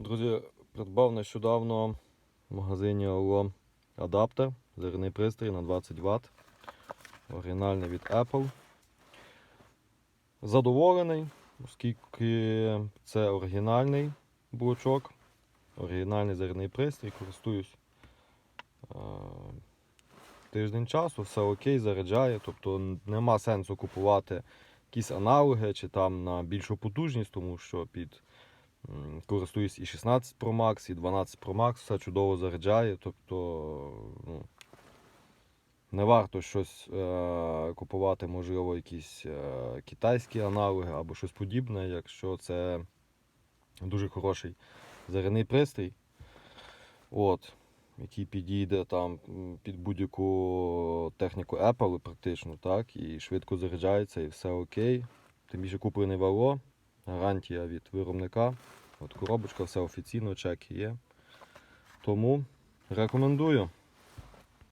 Друзі, придбав нещодавно в магазині Allo адаптер, зарядний пристрій на 20 Вт. Оригінальний від Apple. Задоволений, оскільки це оригінальний блочок, оригінальний зарядний пристрій, користуюсь е, тиждень часу, все окей, заряджає, тобто нема сенсу купувати якісь аналоги чи там на більшу потужність, тому що під користуюсь і 16 Pro Max, і 12 Pro Max, все чудово заряджає. Тобто ну, не варто щось е, купувати, можливо, якісь е, китайські аналоги або щось подібне, якщо це дуже хороший зарядний пристрій. От, який підійде там під будь-яку техніку Apple практично, так, і швидко заряджається, і все окей. Тим більше куплений в Allo, гарантія від виробника. От коробочка, все офіційно, чеки є. Тому рекомендую.